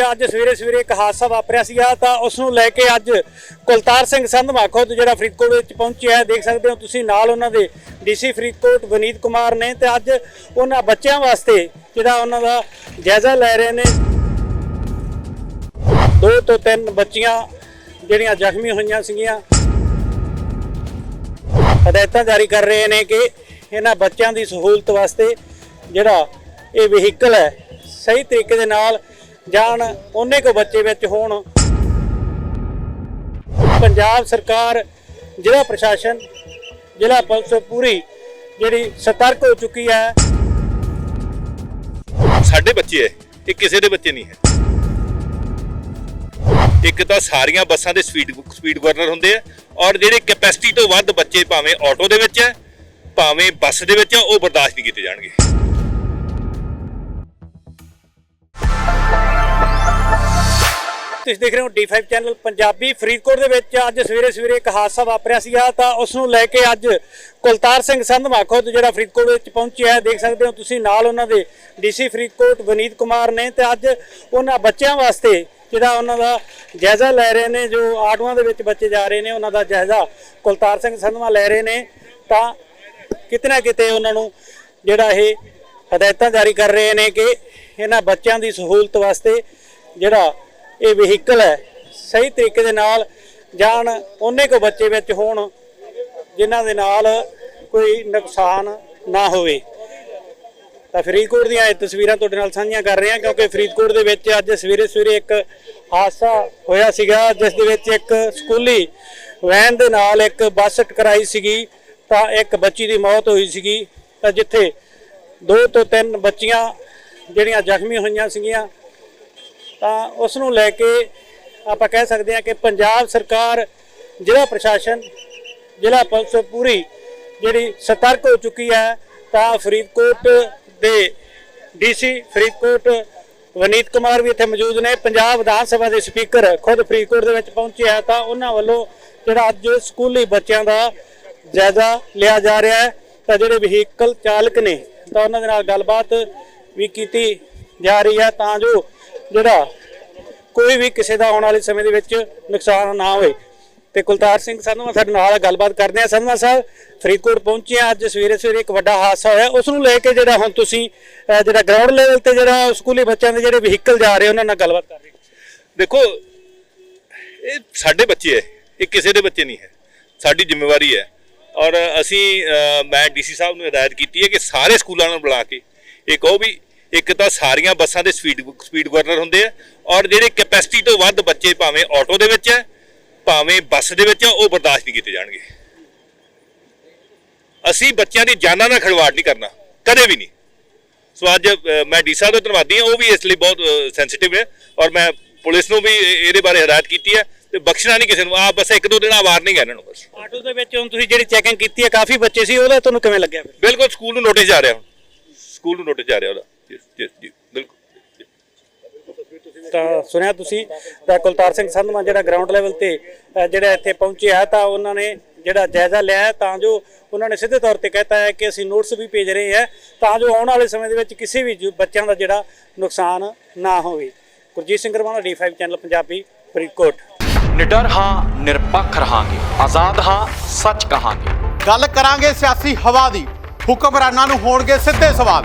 ਵਿੱਚ ਅੱਜ ਸਵੇਰੇ ਸਵੇਰੇ ਇੱਕ ਹਾਦਸਾ ਵਾਪਰਿਆ ਸੀਗਾ, ਤਾਂ ਉਸ ਨੂੰ ਲੈ ਕੇ ਅੱਜ ਕੁਲਤਾਰ ਸਿੰਘ ਸੰਧਮਾ ਖੁਦ ਜਿਹੜਾ ਫਰੀਦਕੋਟ ਵਿੱਚ ਪਹੁੰਚਿਆ ਹੈ ਦੇਖ ਸਕਦੇ ਹੋ ਤੁਸੀਂ ਨਾਲ ਉਹਨਾਂ ਦੇ ਡੀਸੀ ਫਰੀਦਕੋਟ ਵਨੀਤ ਕੁਮਾਰ ਨੇ ਤੇ ਅੱਜ ਉਹਨਾਂ ਬੱਚਿਆਂ ਵਾਸਤੇ ਜਿਹੜਾ ਉਹਨਾਂ ਦਾ ਜਾਇਜ਼ਾ ਲੈ ਰਹੇ ਨੇ। ਦੋ ਤੋਂ ਤਿੰਨ ਬੱਚੀਆਂ ਜਿਹੜੀਆਂ ਜ਼ਖਮੀ ਹੋਈਆਂ ਸੀਗੀਆਂ। ਹਦਾਇਤਾਂ ਜਾਰੀ ਕਰ ਰਹੇ ਨੇ ਕਿ ਇਹਨਾਂ ਬੱਚਿਆਂ ਦੀ ਸਹੂਲਤ ਵਾਸਤੇ ਜਿਹੜਾ ਇਹ ਵਹੀਕਲ ਹੈ, ਸਹੀ ਤਰੀਕੇ ਦੇ ਨਾਲ ਜਾਣ, ਉਹਨੇ ਕੋ ਬੱਚੇ ਵਿੱਚ ਹੋਣ। ਪੰਜਾਬ ਸਰਕਾਰ, ਜ਼ਿਲ੍ਹਾ ਪ੍ਰਸ਼ਾਸਨ, ਜ਼ਿਲ੍ਹਾ ਪੁਲਿਸ ਪੂਰੀ ਜਿਹੜੀ ਸਤਰਕ ਹੋ ਚੁੱਕੀ ਹੈ। ਸਾਡੇ ਬੱਚੇ ਹੈ ਇਹ ਕਿਸੇ ਦੇ ਬੱਚੇ ਨਹੀਂ ਹੈ। ਇੱਕ ਤਾਂ ਸਾਰੀਆਂ ਬੱਸਾਂ ਦੇ ਸਪੀਡ ਸਪੀਡ ਗਵਰਨਰ ਹੁੰਦੇ ਆ ਔਰ ਜਿਹੜੇ ਕੈਪੈਸਿਟੀ ਤੋਂ ਵੱਧ ਬੱਚੇ ਭਾਵੇਂ ਆਟੋ ਦੇ ਵਿੱਚ ਹੈ ਭਾਵੇਂ ਬੱਸ ਦੇ ਵਿੱਚ ਹੈ ਉਹ ਬਰਦਾਸ਼ਤ ਨਹੀਂ ਕੀਤੇ ਜਾਣਗੇ। ਤੁਸੀਂ ਦੇਖ ਰਹੇ ਹੋ D5 ਚੈਨਲ ਪੰਜਾਬੀ ਫਰੀਦਕੋਟ ਦੇ ਵਿੱਚ ਅੱਜ ਸਵੇਰੇ ਸਵੇਰੇ ਇੱਕ ਹਾਦਸਾ ਵਾਪਰਿਆ ਸੀਗਾ ਤਾਂ ਉਸ ਨੂੰ ਲੈ ਕੇ ਅੱਜ ਕੁਲਤਾਰ ਸਿੰਘ ਸੰਧਵਾ ਖੁਦ ਜਿਹੜਾ ਫਰੀਦਕੋਟ ਵਿੱਚ ਪਹੁੰਚਿਆ ਹੈ, ਦੇਖ ਸਕਦੇ ਹੋ ਤੁਸੀਂ ਨਾਲ ਉਹਨਾਂ ਦੇ ਡੀਸੀ ਫਰੀਦਕੋਟ ਵਨੀਤ ਕੁਮਾਰ ਨੇ ਤੇ ਅੱਜ ਉਹਨਾਂ ਬੱਚਿਆਂ ਵਾਸਤੇ ਜਿਹੜਾ ਉਹਨਾਂ ਦਾ ਜਾਇਜ਼ਾ ਲੈ ਰਹੇ ਨੇ, ਜੋ ਆਟੋਆਂ ਦੇ ਵਿੱਚ ਬੱਚੇ ਜਾ ਰਹੇ ਨੇ, ਉਹਨਾਂ ਦਾ ਜਾਇਜ਼ਾ ਕੁਲਤਾਰ ਸਿੰਘ ਸੰਧਵਾ ਲੈ ਰਹੇ ਨੇ। ਤਾਂ ਕਿਤੇ ਨਾ ਕਿਤੇ ਉਹਨਾਂ ਨੂੰ ਜਿਹੜਾ ਇਹ ਹਦਾਇਤਾਂ ਜਾਰੀ ਕਰ ਰਹੇ ਨੇ ਕਿ ਇਹਨਾਂ ਬੱਚਿਆਂ ਦੀ ਸਹੂਲਤ ਵਾਸਤੇ ਜਿਹੜਾ ਇਹ ਵਹੀਕਲ ਹੈ। ਸਹੀ ਤਰੀਕੇ ਦੇ ਨਾਲ ਜਾਣ ਉਹਨੇ ਕੋ ਬੱਚੇ ਵਿੱਚ ਹੋਣ, ਜਿਨ੍ਹਾਂ ਦੇ ਨਾਲ ਕੋਈ ਨੁਕਸਾਨ ਨਾ ਹੋਵੇ। ਤਾਂ ਫਰੀਦਕੋਟ ਦੀਆਂ ਇਹ ਤਸਵੀਰਾਂ ਤੁਹਾਡੇ ਨਾਲ ਸਾਂਝੀਆਂ ਕਰ ਰਹੇ ਹਾਂ ਕਿਉਂਕਿ ਫਰੀਦਕੋਟ ਦੇ ਵਿੱਚ ਅੱਜ ਸਵੇਰੇ ਸਵੇਰੇ ਇੱਕ ਹਾਦਸਾ ਹੋਇਆ ਸੀਗਾ, ਜਿਸ ਦੇ ਵਿੱਚ ਇੱਕ ਸਕੂਲੀ ਵੈਨ ਦੇ ਨਾਲ ਇੱਕ ਬੱਸ ਟਕਰਾਈ ਸੀਗੀ, ਤਾਂ ਇੱਕ ਬੱਚੀ ਦੀ ਮੌਤ ਹੋਈ ਸੀਗੀ। ਤਾਂ ਜਿੱਥੇ ਦੋ ਤੋਂ ਤਿੰਨ ਬੱਚੀਆਂ ਜਿਹੜੀਆਂ ਜ਼ਖਮੀ ਹੋਈਆਂ ਸੀਗੀਆਂ ਤਾਂ ਉਸ ਨੂੰ ਲੈ ਕੇ ਆਪਾਂ ਕਹਿ ਸਕਦੇ ਹਾਂ ਕਿ ਪੰਜਾਬ ਸਰਕਾਰ, ਜ਼ਿਲ੍ਹਾ ਪ੍ਰਸ਼ਾਸਨ, ਜ਼ਿਲ੍ਹਾ ਪੁਲਿਸ ਪੂਰੀ ਜਿਹੜੀ ਸਤਰਕ ਹੋ ਚੁੱਕੀ ਹੈ, ਤਾਂ ਫਰੀਦਕੋਟ ਦੇ ਡੀਸੀ ਫਰੀਦਕੋਟ ਵਨੀਤ ਕੁਮਾਰ ਵੀ ਇੱਥੇ ਮੌਜੂਦ ਨੇ। ਪੰਜਾਬ ਵਿਧਾਨ ਸਭਾ ਦੇ ਸਪੀਕਰ ਖੁਦ ਫਰੀਦਕੋਟ ਦੇ ਵਿੱਚ ਪਹੁੰਚੇ ਆ, ਤਾਂ ਉਹਨਾਂ ਵੱਲੋਂ ਜਿਹੜਾ ਅੱਜ ਸਕੂਲੀ ਬੱਚਿਆਂ ਦਾ ਜਾਇਜ਼ਾ ਲਿਆ ਜਾ ਰਿਹਾ ਹੈ, ਤਾਂ ਜਿਹੜੇ ਵਹੀਕਲ ਚਾਲਕ ਨੇ, ਤਾਂ ਉਹਨਾਂ ਦੇ ਨਾਲ ਗੱਲਬਾਤ ਵੀ ਕੀਤੀ ਜਾ ਰਹੀ ਹੈ, ਤਾਂ ਜੋ ਜਿਹੜਾ ਕੋਈ ਵੀ ਕਿਸੇ ਦਾ ਆਉਣ ਵਾਲੇ ਸਮੇਂ ਦੇ ਵਿੱਚ ਨੁਕਸਾਨ ਨਾ ਹੋਵੇ। ਤੇ ਕੁਲਤਾਰ ਸਿੰਘ ਸੰਧਵਾ ਸਾਡੇ ਨਾਲ ਗੱਲਬਾਤ ਕਰਦੇ ਆ ਸੰਧਵਾ ਸਾਹਿਬ ਫਰੀਦਕੋਟ ਪਹੁੰਚੇ ਆ ਅੱਜ ਸਵੇਰੇ ਸਵੇਰੇ ਇੱਕ ਵੱਡਾ ਹਾਦਸਾ ਹੋਇਆ। ਉਸ ਨੂੰ ਲੈ ਕੇ ਜਿਹੜਾ ਹੁਣ ਤੁਸੀਂ ਜਿਹੜਾ ਗਰਾਊਂਡ ਲੈਵਲ ਤੇ ਜਿਹੜਾ ਸਕੂਲੀ ਬੱਚਿਆਂ ਦੇ ਜਿਹੜੇ ਵਹੀਕਲ ਜਾ ਰਹੇ ਉਹਨਾਂ ਨਾਲ ਗੱਲਬਾਤ ਕਰ ਰਹੇ ਦੇਖੋ ਇਹ ਸਾਡੇ ਬੱਚੇ ਹੈ। ਇਹ ਕਿਸੇ ਦੇ ਬੱਚੇ ਨਹੀਂ ਹੈ। ਸਾਡੀ ਜ਼ਿੰਮੇਵਾਰੀ ਹੈ। ਔਰ ਅਸੀਂ ਅ, ਮੈਂ ਡੀਸੀ ਸਾਹਿਬ ਨੂੰ ਹਦਾਇਤ ਕੀਤੀ ਹੈ ਕਿ ਸਾਰੇ ਸਕੂਲਾਂ ਨੂੰ ਬੁਲਾ ਕੇ ਇਹ ਕਹੋ ਵੀ ਇੱਕ ਤਾਂ ਸਾਰੀਆਂ ਬੱਸਾਂ ਦੇ ਸਪੀਡ ਸਪੀਡ ਗਵਰਨਰ ਹੁੰਦੇ ਆ ਔਰ ਜਿਹੜੇ ਕੈਪੈਸਿਟੀ ਤੋਂ ਵੱਧ ਬੱਚੇ ਭਾਵੇਂ ਆਟੋ ਦੇ ਵਿੱਚ ਹੈ ਭਾਵੇਂ ਬੱਸ ਦੇ ਵਿੱਚ ਹੈ ਉਹ ਬਰਦਾਸ਼ਤ ਨਹੀਂ ਕੀਤੇ ਜਾਣਗੇ। ਅਸੀਂ ਬੱਚਿਆਂ ਦੀ ਜਾਨਾਂ ਨਾਲ ਖਿਲਵਾੜ ਨਹੀਂ ਕਰਨਾ ਕਦੇ ਵੀ ਨਹੀਂ। ਸੋ ਅੱਜ ਮੈਂ ਡੀ ਸਾਹਿਬ ਦਾ ਧੰਨਵਾਦੀ ਹਾਂ ਉਹ ਵੀ ਇਸ ਲਈ ਬਹੁਤ ਸੈਂਸਿਟਿਵ ਹੈ ਔਰ ਮੈਂ ਪੁਲਿਸ ਨੂੰ ਵੀ ਇਹ- ਇਹਦੇ ਬਾਰੇ ਹਦਾਇਤ ਕੀਤੀ ਹੈ ਤੇ ਬਖਸ਼ਣਾ ਨਹੀਂ ਕਿਸੇ ਨੂੰ ਆ ਬਸ ਇੱਕ ਦੋ ਦਿਨ ਵਾਰਨਿੰਗ ਹੈ ਇਹਨਾਂ ਨੂੰ ਬਸ। ਆਟੋ ਦੇ ਵਿੱਚ ਹੁਣ ਤੁਸੀਂ ਜਿਹੜੀ ਚੈਕਿੰਗ ਕੀਤੀ ਹੈ ਕਾਫੀ ਬੱਚੇ ਸੀ ਉਹਦਾ ਤੁਹਾਨੂੰ ਕਿਵੇਂ ਲੱਗਿਆ ਬਿਲਕੁਲ ਸਕੂਲ ਨੂੰ ਨੋਟਿਸ ਜਾ ਰਿਹਾ ਹੁਣ। ਸਕੂਲ ਨੂੰ ਨੋਟਿਸ ਜਾ ਰਿਹਾ ਉਹਦਾ। ਬਿਲਕੁਲ। ਤਾਂ ਸੁਣਿਆ ਤੁਸੀਂ ਤਾਂ ਕੁਲਤਾਰ ਸਿੰਘ ਸੰਧਵਾ ਜਿਹੜਾ ਗਰਾਊਂਡ ਲੈਵਲ ਤੇ ਜਿਹੜਾ ਇੱਥੇ ਪਹੁੰਚੇ ਆ ਤਾਂ ਉਹਨਾਂ ਨੇ ਜਿਹੜਾ ਜਾਇਜ਼ਾ ਲਿਆ ਤਾਂ ਜੋ ਉਹਨਾਂ ਨੇ ਸਿੱਧੇ ਤੌਰ ਤੇ ਕਹਿਤਾ ਹੈ ਕਿ ਅਸੀਂ ਨੋਟਿਸ ਵੀ ਭੇਜ ਰਹੇ ਹਾਂ ਤਾਂ ਜੋ ਆਉਣ ਵਾਲੇ ਸਮੇਂ ਦੇ ਵਿੱਚ ਕਿਸੇ ਵੀ ਬੱਚਿਆਂ ਦਾ ਜਿਹੜਾ ਨੁਕਸਾਨ ਨਾ ਹੋਵੇ। ਗੁਰਜੀਤ ਸਿੰਘ ਰਵਾਨਾ ਡੀ5 ਚੈਨਲ ਪੰਜਾਬੀ ਫਰੀਦਕੋਟ। ਨਿਡਰ ਹਾਂ ਨਿਰਪੱਖ ਰਹਾਂਗੇ। ਆਜ਼ਾਦ ਹਾਂ ਸੱਚ ਕਹਾਂਗੇ। ਗੱਲ ਕਰਾਂਗੇ ਸਿਆਸੀ ਹਵਾ ਦੀ। ਹੁਕਮਰਾਨਾਂ ਨੂੰ ਹੋਣਗੇ ਸਿੱਧੇ ਸਵਾਲ।